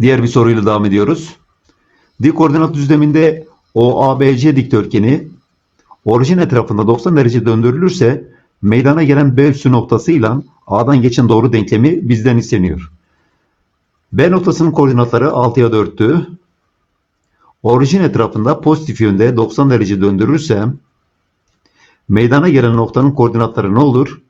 Diğer bir soruyla devam ediyoruz. Dik koordinat düzleminde OABC dikdörtgeni orijin etrafında 90 derece döndürülürse meydana gelen B üssü noktasıyla A'dan geçen doğru denklemi bizden isteniyor. B noktasının koordinatları 6'ya 4'tü. Orijin etrafında pozitif yönde 90 derece döndürürsem meydana gelen noktanın koordinatları ne olur?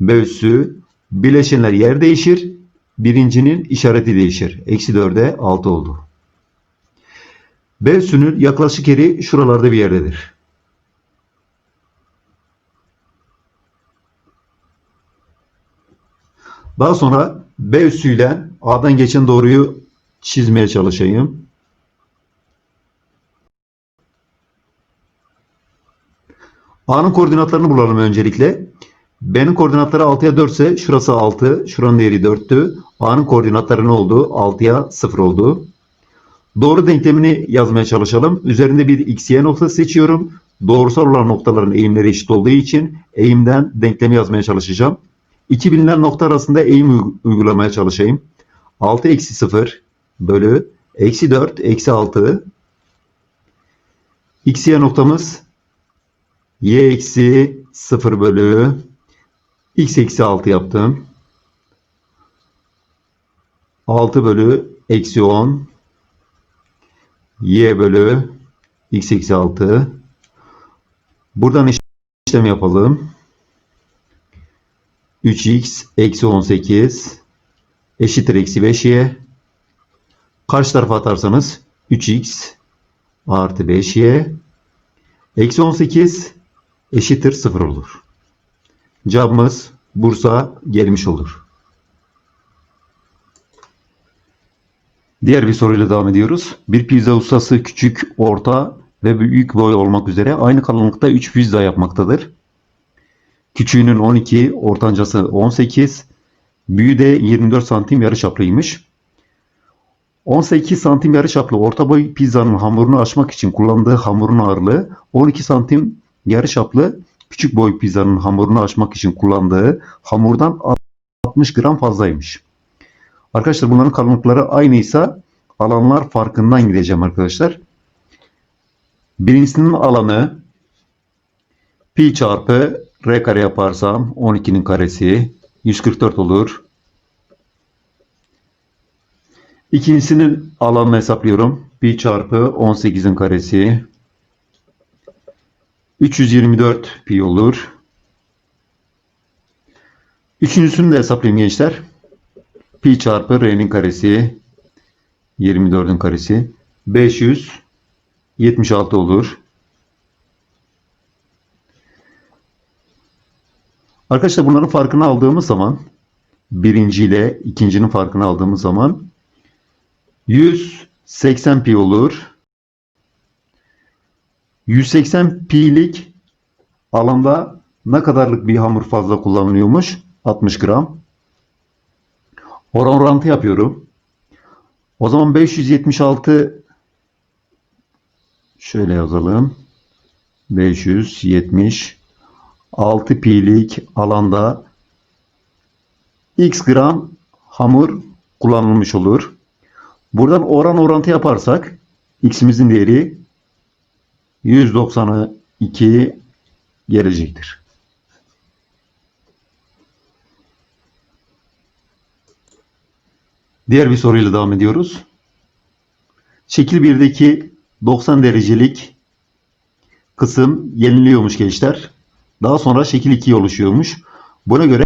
B üssü bileşenler yer değişir. Birincinin işareti değişir. Eksi 4'e 6 oldu. B üssünün yaklaşık yeri şuralarda bir yerdedir. Daha sonra B üssüyle A'dan geçen doğruyu çizmeye çalışayım. A'nın koordinatlarını bulalım öncelikle. B'nin koordinatları 6'ya 4 ise şurası 6, şuranın değeri 4'tü. A'nın koordinatları ne oldu? 6'ya 0 oldu. Doğru denklemini yazmaya çalışalım. Üzerinde bir x, y noktası seçiyorum. Doğrusal olan noktaların eğimleri eşit olduğu için eğimden denklemi yazmaya çalışacağım. İki bilinen nokta arasında eğim uy- uygulamaya çalışayım. 6 eksi 0 bölü eksi 4 eksi 6 x, y noktamız y eksi 0 bölü x eksi 6 yaptım. 6 bölü eksi 10 y bölü x eksi 6 buradan işlem yapalım. 3x eksi 18 eşittir eksi 5y. Karşı tarafa atarsanız 3x artı 5y eksi 18 eşittir 0 olur. Cevabımız Bursa gelmiş olur. Diğer bir soruyla devam ediyoruz. Bir pizza ustası küçük, orta ve büyük boy olmak üzere aynı kalınlıkta 3 pizza yapmaktadır. Küçüğünün 12, ortancası 18, büyüğü de 24 santim yarıçaplıymış. 18 santim yarıçaplı orta boy pizzanın hamurunu açmak için kullandığı hamurun ağırlığı 12 santim yarıçaplı küçük boy pizzanın hamurunu açmak için kullandığı hamurdan 60 gram fazlaymış. Arkadaşlar bunların kalınlıkları aynıysa alanlar farkından gideceğim arkadaşlar. Birincisinin alanı pi çarpı r kare yaparsam 12'nin karesi 144 olur. İkincisinin alanını hesaplıyorum. Pi çarpı 18'in karesi 324 pi olur. Üçüncüsünü de hesaplayayım gençler. Pi çarpı r'nin karesi 24'ün karesi 576 olur. Arkadaşlar bunların farkını aldığımız zaman birinci ile ikincinin farkını aldığımız zaman 180 pi olur. 180 pi'lik alanda ne kadarlık bir hamur fazla kullanılıyormuş? 60 gram. Oran orantı yapıyorum. O zaman 576 şöyle yazalım. 576 pi'lik alanda x gram hamur kullanılmış olur. Buradan oran orantı yaparsak x'imizin değeri 192 gelecektir. Diğer bir soruyla devam ediyoruz. Şekil 1'deki 90 derecelik kısım yeniliyormuş gençler. Daha sonra şekil 2 oluşuyormuş. Buna göre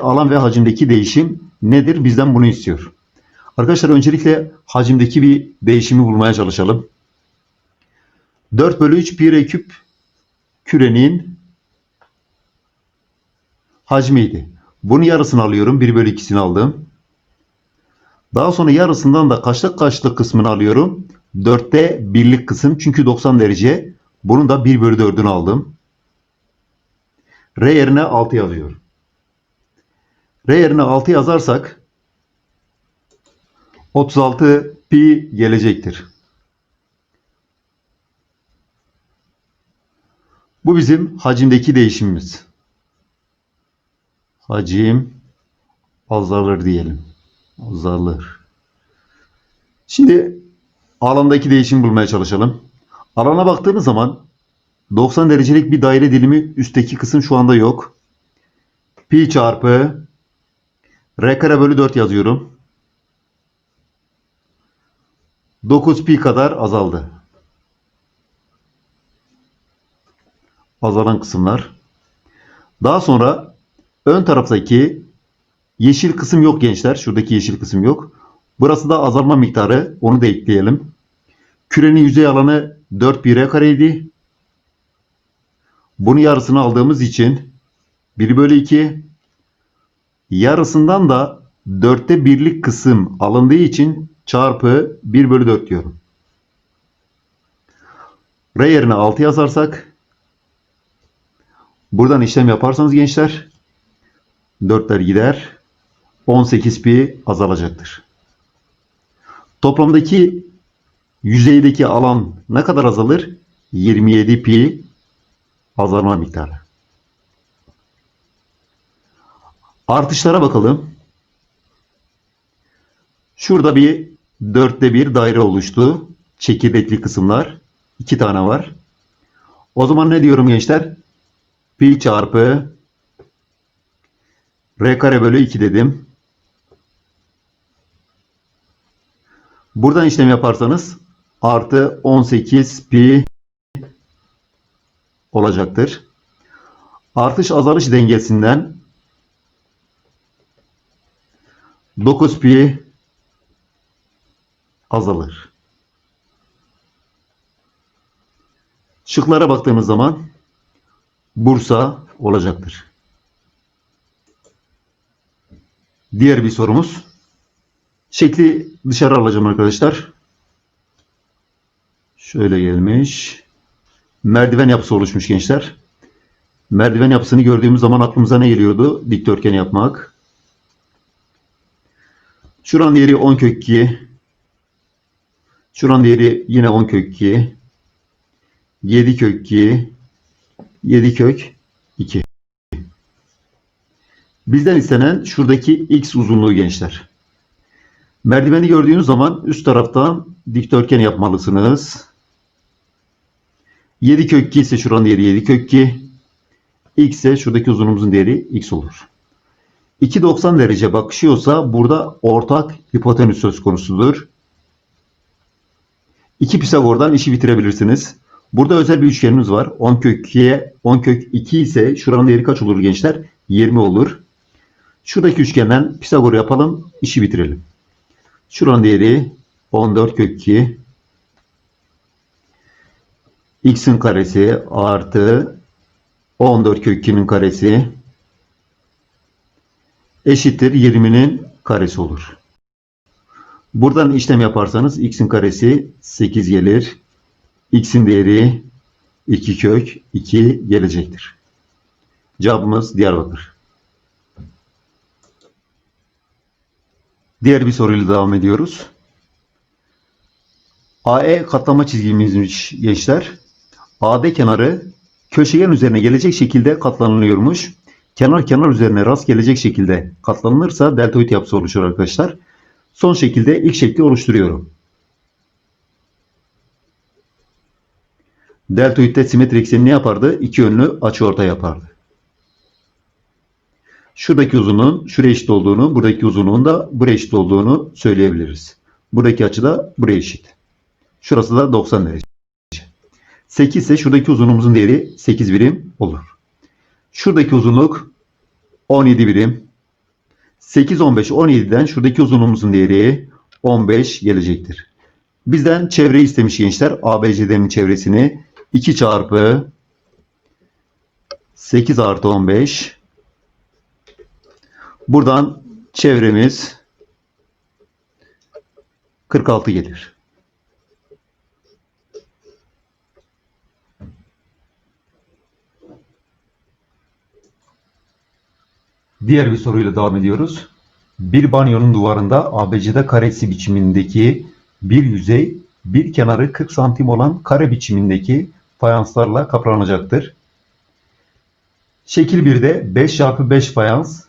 alan ve hacimdeki değişim nedir? Bizden bunu istiyor. Arkadaşlar öncelikle hacimdeki bir değişimi bulmaya çalışalım. 4 bölü 3 pi r küp kürenin hacmiydi. Bunun yarısını alıyorum. 1 bölü 2'sini aldım. Daha sonra yarısından da kaçlık kaçlık kısmını alıyorum. 4'te birlik kısım çünkü 90 derece. Bunun da 1 bölü 4'ünü aldım. R yerine 6 yazıyorum. R yerine 6 yazarsak 36 pi gelecektir. Bu bizim hacimdeki değişimimiz. Hacim azalır diyelim. Azalır. Şimdi alandaki değişimi bulmaya çalışalım. Alana baktığımız zaman 90 derecelik bir daire dilimi üstteki kısım şu anda yok. Pi çarpı r kare bölü 4 yazıyorum. 9 pi kadar azaldı. Azalan kısımlar. Daha sonra ön taraftaki yeşil kısım yok gençler. Şuradaki yeşil kısım yok. Burası da azalma miktarı. Onu da ekleyelim. Kürenin yüzey alanı 4 pi r kareydi. Bunu yarısını aldığımız için 1 bölü 2 yarısından da 4'te birlik kısım alındığı için çarpı 1 bölü 4 diyorum. R yerine 6 yazarsak buradan işlem yaparsanız gençler 4'ler gider 18 pi azalacaktır. Toplamdaki yüzeydeki alan ne kadar azalır? 27 pi azalma miktarı. Artışlara bakalım. Şurada bir dörtte bir daire oluştu. Çekirdekli kısımlar. iki tane var. O zaman ne diyorum gençler? Pi çarpı r kare bölü 2 dedim. Buradan işlem yaparsanız artı 18 pi olacaktır. Artış azalış dengesinden 9 pi azalır. Şıklara baktığımız zaman Bursa olacaktır. Diğer bir sorumuz. Şekli dışarı alacağım arkadaşlar. Şöyle gelmiş. Merdiven yapısı oluşmuş gençler. Merdiven yapısını gördüğümüz zaman aklımıza ne geliyordu? Dikdörtgen yapmak. Şuranın yeri 10 kök 2. Şuranın yeri yine 10 kök 2. 7 kök 2. 7 kök 2. Bizden istenen şuradaki x uzunluğu gençler. Merdiveni gördüğünüz zaman üst taraftan dikdörtgen yapmalısınız. 7 kök 2 ise şuranın yeri 7 kök 2. X ise şuradaki uzunluğumuzun değeri x olur. 2.90 derece bakışıyorsa burada ortak hipotenüs söz konusudur. 2 Pisagor'dan işi bitirebilirsiniz. Burada özel bir üçgenimiz var. 10 kök 2'ye 10 kök 2 ise şuranın değeri kaç olur gençler? 20 olur. Şuradaki üçgenden Pisagor yapalım. işi bitirelim. Şuranın değeri 14 kök 2. X'in karesi artı 14 kök 2'nin karesi eşittir 20'nin karesi olur. Buradan işlem yaparsanız x'in karesi 8 gelir. X'in değeri 2 kök 2 gelecektir. Cevabımız Diyarbakır. Diğer bir soruyla devam ediyoruz. AE katlama çizgimizmiş gençler. AD kenarı köşegen üzerine gelecek şekilde katlanılıyormuş. Kenar kenar üzerine rast gelecek şekilde katlanılırsa deltoid yapısı oluşur arkadaşlar. Son şekilde ilk şekli oluşturuyorum. Deltoidde simetri ekseni ne yapardı? İki yönlü açıortay yapardı. Şuradaki uzunluğun şuraya eşit olduğunu, buradaki uzunluğun da buraya eşit olduğunu söyleyebiliriz. Buradaki açı da buraya eşit. Şurası da 90 derece. 8 ise şuradaki uzunluğumuzun değeri 8 birim olur. Şuradaki uzunluk 17 birim. 8, 15, 17'den şuradaki uzunluğumuzun değeri 15 gelecektir. Bizden çevreyi istemiş gençler. ABCD'nin çevresini 2 çarpı 8 artı 15. Buradan çevremiz 46 gelir. Diğer bir soruyla devam ediyoruz. Bir banyonun duvarında ABCD karesi biçimindeki bir yüzey, bir kenarı 40 santim olan kare biçimindeki fayanslarla kaplanacaktır. Şekil 1'de 5 çarpı 5 fayans,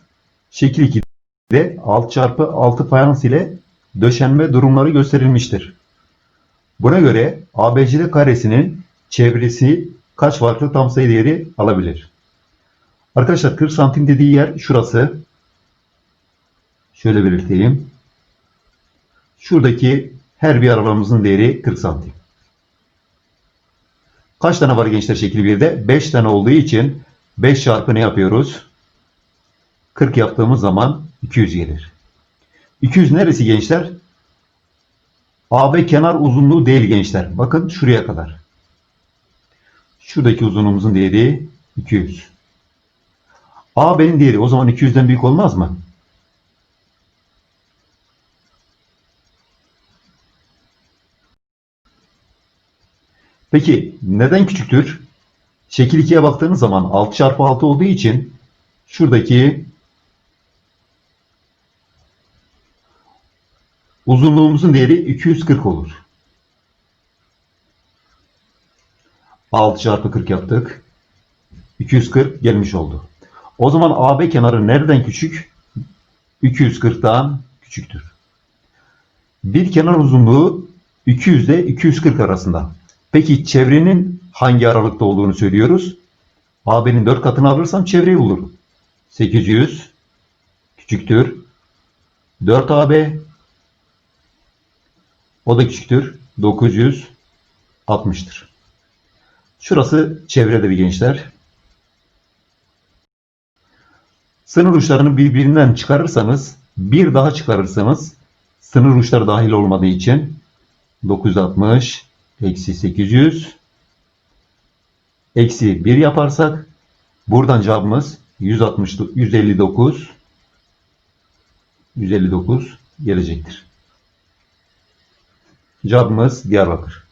şekil 2'de 6 çarpı 6 fayans ile döşenme durumları gösterilmiştir. Buna göre ABCD karesinin çevresi kaç farklı tam sayı değeri alabilir? Arkadaşlar 40 santim dediği yer şurası. Şöyle belirteyim. Şuradaki her bir aralığımızın değeri 40 santim. Kaç tane var gençler şekil 1'de? 5 tane olduğu için 5 çarpı ne yapıyoruz? 40 yaptığımız zaman 200 gelir. 200 neresi gençler? AB kenar uzunluğu değil gençler. Bakın şuraya kadar. Şuradaki uzunluğumuzun değeri 200. AB'nin değeri o zaman 200'den büyük olmaz mı? Peki neden küçüktür? Şekil 2'ye baktığınız zaman 6 çarpı 6 olduğu için şuradaki uzunluğumuzun değeri 240 olur. 6 çarpı 40 yaptık. 240 gelmiş oldu. O zaman AB kenarı nereden küçük? 240'dan küçüktür. Bir kenar uzunluğu 200 ile 240 arasında. Peki çevrenin hangi aralıkta olduğunu söylüyoruz? AB'nin 4 katını alırsam çevreyi bulurum. 800 küçüktür. 4AB o da küçüktür. 960'tır. Şurası çevrede bir gençler. Sınır uçlarını birbirinden çıkarırsanız, bir daha çıkarırsanız sınır uçları dahil olmadığı için 960 eksi 800 eksi 1 yaparsak buradan cevabımız 160, 159 159 gelecektir. Cevabımız Diyarbakır.